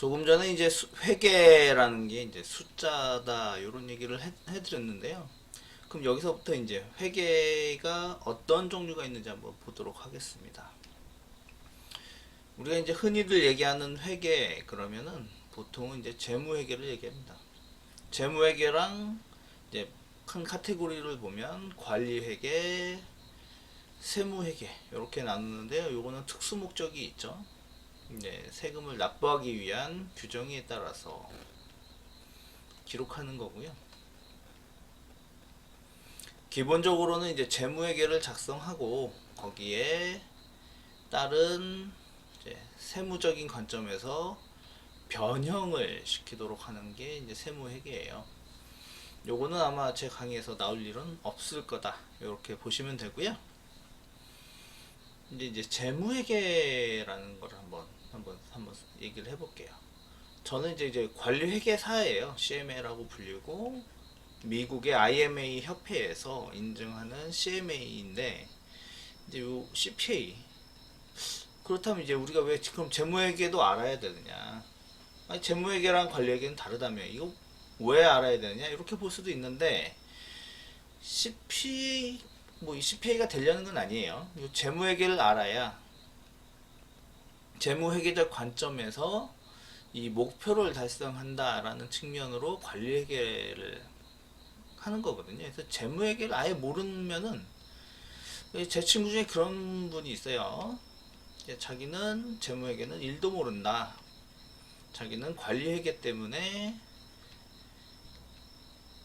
조금 전에 이제 수- 회계라는 게 이제 숫자다 이런 얘기를 해, 해드렸는데요. 그럼 여기서부터 이제 회계가 어떤 종류가 있는지 한번 보도록 하겠습니다. 우리가 이제 흔히들 얘기하는 회계 그러면은 보통은 이제 재무회계를 얘기합니다. 재무회계랑 이제 큰 카테고리를 보면 관리회계, 세무회계 이렇게 나누는데요. 요거는 특수 목적이 있죠. 이제 세금을 납부하기 위한 규정에 따라서 기록하는 거고요. 기본적으로는 이제 재무회계를 작성하고 거기에 따른 세무적인 관점에서 변형을 시키도록 하는 게 이제 세무회계예요. 요거는 아마 제 강의에서 나올 일은 없을 거다. 이렇게 보시면 되고요. 이제 이제 재무회계라는 걸 한번 한번 한번 얘기를 해볼게요. 저는 이제 이제 관리회계사예요. CMA라고 불리고 미국의 IMA 협회에서 인증하는 CMA인데 이제 요 CPA 그렇다면 이제 우리가 왜 지금 재무회계도 알아야 되느냐? 아니 재무회계랑 관리회계는 다르다며 이거 왜 알아야 되느냐? 이렇게 볼 수도 있는데 CPA 뭐이 CPA가 되려는 건 아니에요. 이 재무회계를 알아야 재무회계적 관점에서 이 목표를 달성한다라는 측면으로 관리회계를 하는 거거든요. 그래서 재무회계를 아예 모르면은 제 친구 중에 그런 분이 있어요. 자기는 재무회계는 일도 모른다. 자기는 관리회계 때문에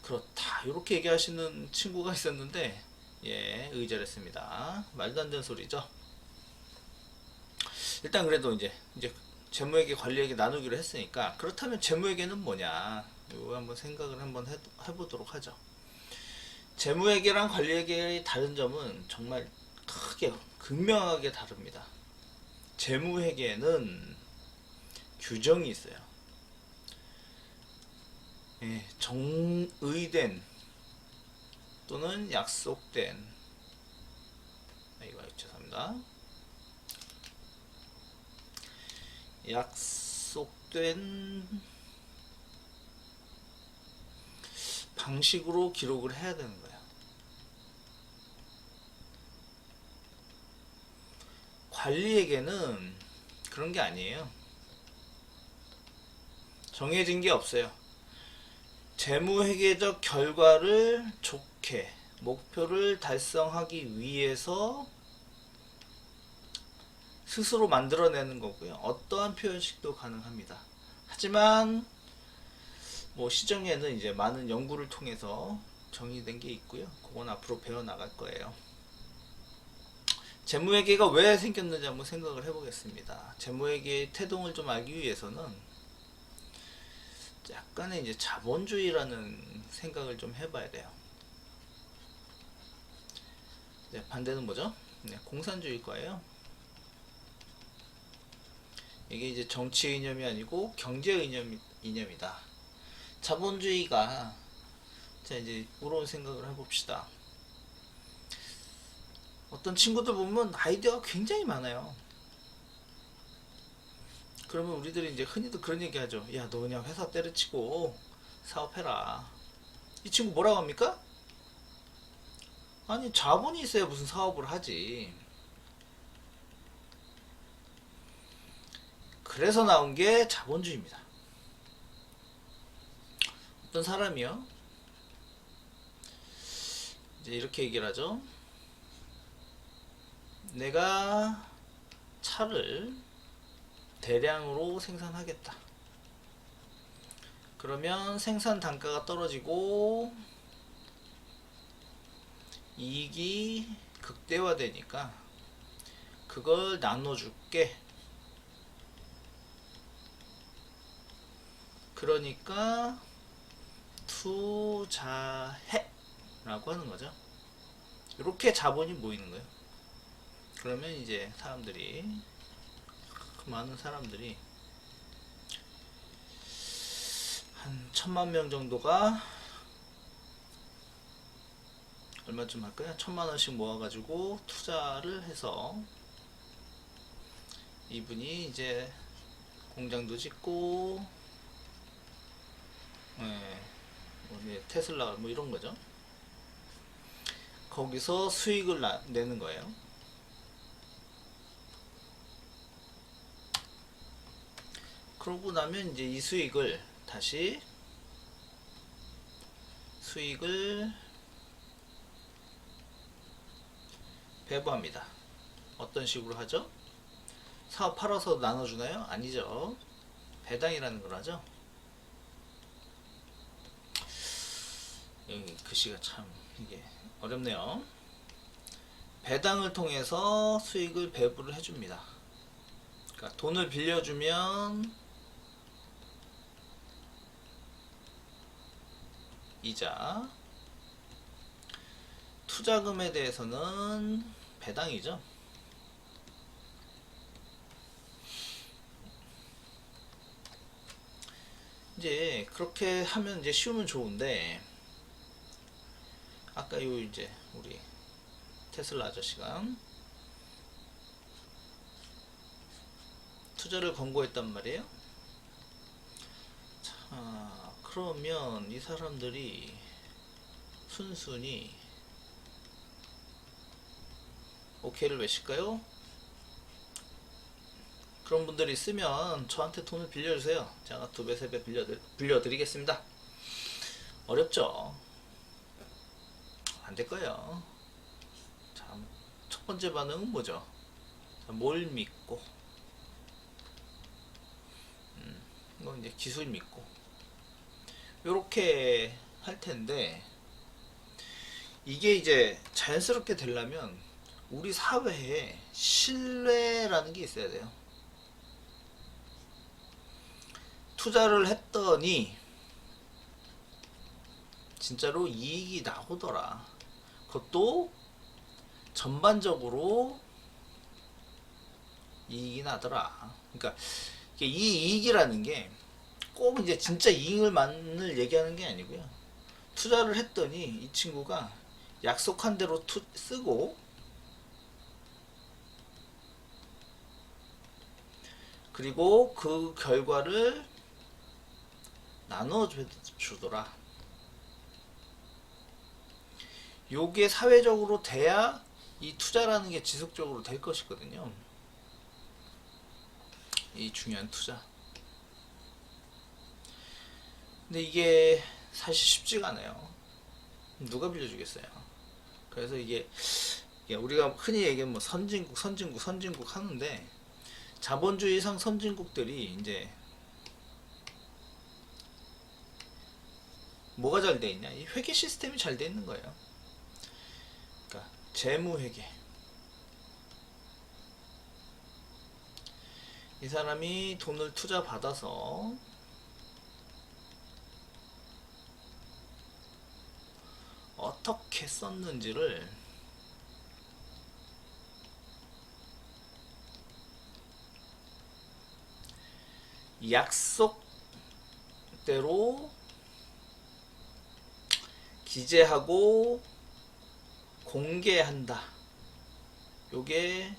그렇다. 이렇게 얘기하시는 친구가 있었는데 예, 의절했습니다. 말도 안 되는 소리죠. 일단 그래도 이제 이제 재무회계 관리회계 나누기로 했으니까 그렇다면 재무회계는 뭐냐? 이거 한번 생각을 한번 해, 해보도록 하죠. 재무회계랑 관리회계의 다른 점은 정말 크게 극명하게 다릅니다. 재무회계는 규정이 있어요. 예, 정의된 또는 약속된 아, 이거 죄송합니다. 약속된 방식으로 기록을 해야 되는 거예요. 관리에게는 그런 게 아니에요. 정해진 게 없어요. 재무회계적 결과를 좋게 목표를 달성하기 위해서 스스로 만들어내는 거고요. 어떠한 표현식도 가능합니다. 하지만 뭐 시정에는 이제 많은 연구를 통해서 정의된 게 있고요. 그건 앞으로 배워 나갈 거예요. 재무회계가 왜 생겼는지 한번 생각을 해보겠습니다. 재무회계의 태동을 좀 알기 위해서는 약간의 이제 자본주의라는 생각을 좀 해봐야 돼요. 네, 반대는 뭐죠? 네, 공산주의 거예요. 이게 이제 정치 이념이 아니고 경제 이념, 이념이다. 자본주의가 자 이제 이런 생각을 해봅시다. 어떤 친구들 보면 아이디어가 굉장히 많아요. 그러면 우리들이 이제 흔히도 그런 얘기 하죠. 야, 너 그냥 회사 때려치고 사업해라. 이 친구 뭐라고 합니까? 아니, 자본이 있어야 무슨 사업을 하지. 그래서 나온 게 자본주의입니다. 어떤 사람이요? 이제 이렇게 얘기를 하죠. 내가 차를 대량으로 생산하겠다. 그러면 생산 단가가 떨어지고 이익이 극대화되니까 그걸 나눠줄게. 그러니까 투자해 라고 하는 거죠. 이렇게 자본이 모이는 거예요. 그러면 이제 사람들이 그 많은 사람들이 한 천만 명 정도가 얼마쯤 할까요? 천만 원씩 모아가지고 투자를 해서 이분이 이제 공장도 짓고 네, 뭐 이제 테슬라 뭐 이런 거죠. 거기서 수익을 나, 내는 거예요. 그러고 나면 이제 이 수익을 다시 수익을 배부합니다. 어떤 식으로 하죠? 사업 팔아서 나눠주나요? 아니죠. 배당이라는 걸 하죠. 여기 글씨가 참 이게 어렵네요. 배당을 통해서 수익을 배부를 해줍니다. 그러니까 돈을 빌려주면 이자 투자금에 대해서는 배당이죠. 이제 그렇게 하면 이제 쉬우면 좋은데 아까 요 이제 우리 테슬라 아저씨가 투자를 권고했단 말이에요. 자, 그러면 이 사람들이 순순히 오케이를 외칠까요? 그런 분들이 있으면 저한테 돈을 빌려주세요. 제가 두 배, 세 배 빌려드, 빌려드리겠습니다. 어렵죠? 안 될 거예요. 자, 첫 번째 반응은 뭐죠? 자, 뭘 믿고? 음, 이건 이제 기술 믿고. 요렇게 할 텐데, 이게 이제 자연스럽게 되려면 우리 사회에 신뢰라는 게 있어야 돼요. 투자를 했더니 진짜로 이익이 나오더라. 그것도 전반적으로 이익이 나더라. 그러니까 이 이익이라는 게 꼭 이제 진짜 이익을 만을 얘기하는 게 아니고요. 투자를 했더니 이 친구가 약속한 대로 투, 쓰고 그리고 그 결과를 나눠 주더라. 요게 사회적으로 돼야 이 투자라는 게 지속적으로 될 것이거든요. 이 중요한 투자. 근데 이게 사실 쉽지가 않아요. 누가 빌려주겠어요? 그래서 이게, 우리가 흔히 얘기하면 뭐 선진국, 선진국, 선진국 하는데 자본주의상 선진국들이 이제 뭐가 잘 돼 있냐? 이 회계 시스템이 잘 돼 있는 거예요. 그러니까 재무 회계. 이 사람이 돈을 투자 받아서 어떻게 썼는지를 약속대로 기재하고 공개한다. 요게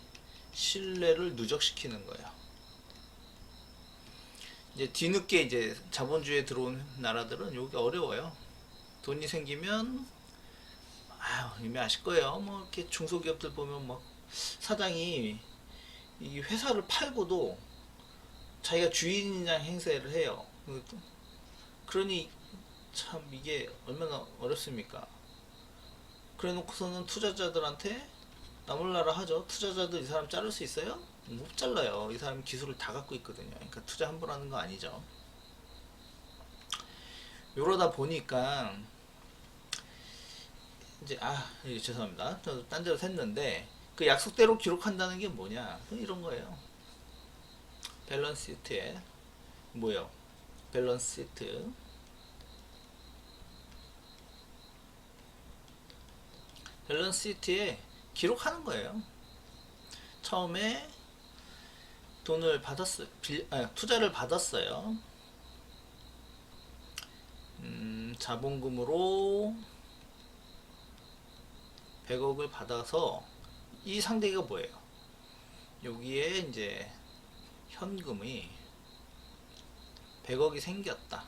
신뢰를 누적시키는 거예요. 이제 뒤늦게 이제 자본주의에 들어온 나라들은 요게 어려워요. 돈이 생기면 아유 이미 아실 거예요. 뭐 이렇게 중소기업들 보면 막 사장이 이 회사를 팔고도 자기가 주인이랑 행세를 해요. 그러니 참 이게 얼마나 어렵습니까? 그래 놓고서는 투자자들한테 나몰라라 하죠. 투자자들 이 사람 자를 수 있어요? 못 잘라요. 이 사람이 기술을 다 갖고 있거든요. 그러니까 투자 함부로 하는 거 아니죠. 이러다 보니까 이제 아 예, 죄송합니다. 딴 데로 샜는데 그 약속대로 기록한다는 게 뭐냐? 이런 거예요. 밸런스 시트에 뭐요? 밸런스 시트 밸런스 시트에 기록하는 거예요. 처음에 돈을 받았어요. 빌, 아, 투자를 받았어요. 음, 자본금으로 100억을 받아서 이 상대가 뭐예요? 여기에 이제 현금이 100억이 생겼다.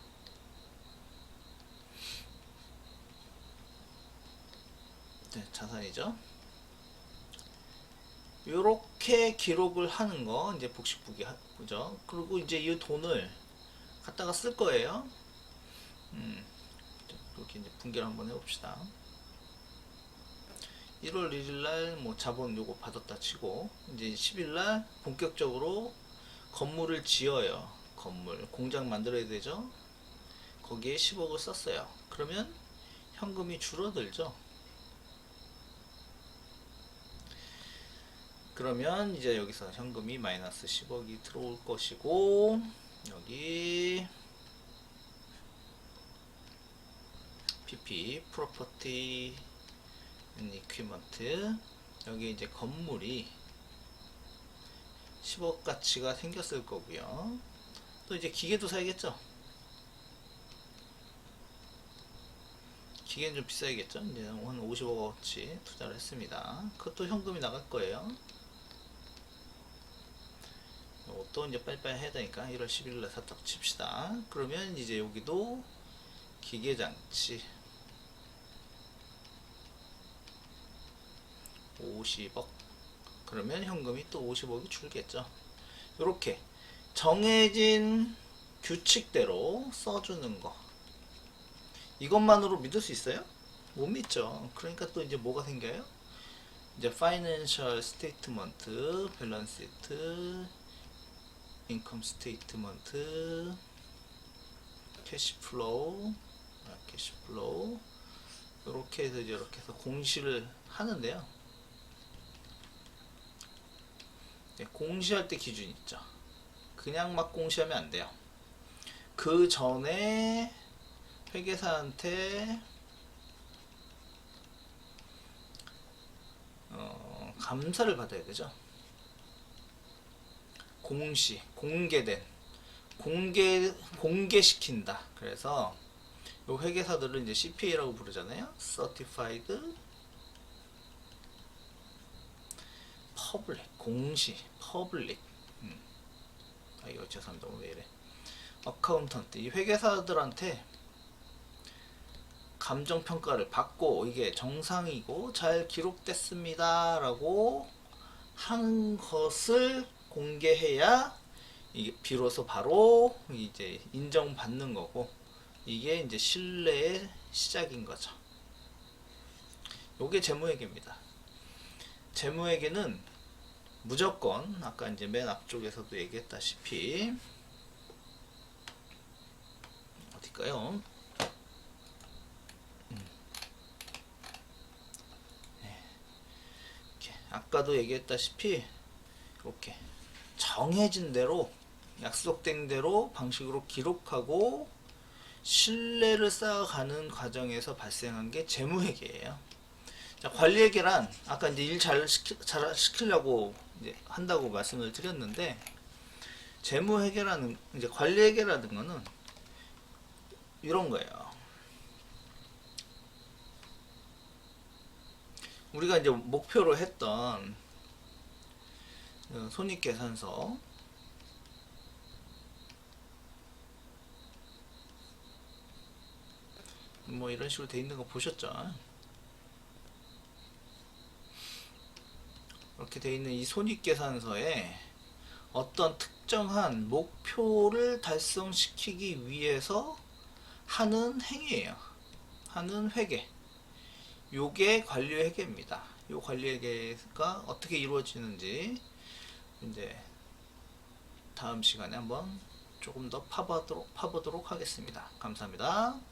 네, 자산이죠. 요렇게 기록을 하는 거 이제 복식부기 하죠. 그리고 이제 이 돈을 갖다가 쓸 거예요. 음, 이렇게 이제 분개를 한번 해봅시다. 1월 1일 날 뭐 자본 요거 받았다 치고 이제 10일 날 본격적으로 건물을 지어요. 건물 공장 만들어야 되죠. 거기에 10억을 썼어요. 그러면 현금이 줄어들죠. 그러면 이제 여기서 현금이 마이너스 10억이 들어올 것이고 여기 PP 프로퍼티 이퀴먼트 여기 이제 건물이 10억 가치가 생겼을 거고요. 또 이제 기계도 사야겠죠. 기계는 좀 비싸야겠죠. 이제 한 50억 어치 투자를 했습니다. 그것도 현금이 나갈 거예요. 또 이제 빨리빨리 해야 되니까 1월 10일날 샀다고 칩시다. 그러면 이제 여기도 기계장치 50억 그러면 현금이 또 50억이 줄겠죠. 이렇게 정해진 규칙대로 써주는 거 이것만으로 믿을 수 있어요? 못 믿죠. 그러니까 또 이제 뭐가 생겨요? 이제 sheet, income statement, cash flow, 아, cash flow 이렇게 해서 이렇게 해서 공시를 하는데요. 네, 공시할 때 기준 있죠. 그냥 막 공시하면 안 돼요. 그 전에 회계사한테 어, 감사를 받아야 되죠. 공시, 공개된, 공개, 공개시킨다. 그래서 요 회계사들을 이제 CPA라고 부르잖아요. Certified Public, 공시, Public. 음. 아, 이거 죄송합니다. 왜 이래. 어카운턴트, 이 회계사들한테 감정 평가를 받고 이게 정상이고 잘 기록됐습니다 라고 하는 것을 공개해야 이게 비로소 바로 이제 인정받는 거고 이게 이제 신뢰의 시작인 거죠. 요게 재무회계입니다. 재무회계는 무조건 아까 이제 맨 앞쪽에서도 얘기했다시피 어딜까요? 이렇게 아까도 얘기했다시피 이렇게 정해진 대로 약속된 대로 방식으로 기록하고 신뢰를 쌓아가는 과정에서 발생한 게 재무회계예요. 자, 관리회계란 아까 이제 일 잘 시키, 잘 시키려고 한다고 말씀을 드렸는데 재무회계라는 이제 관리회계라는 거는 이런 거예요. 우리가 이제 목표로 했던 어, 손익계산서 뭐 이런 식으로 돼 있는 거 보셨죠? 이렇게 돼 있는 이 손익계산서에 어떤 특정한 목표를 달성시키기 위해서 하는 행위예요. 하는 회계. 요게 관리회계입니다. 요 관리회계가 어떻게 이루어지는지 이제 다음 시간에 한번 조금 더 파보도록, 파보도록 하겠습니다. 감사합니다.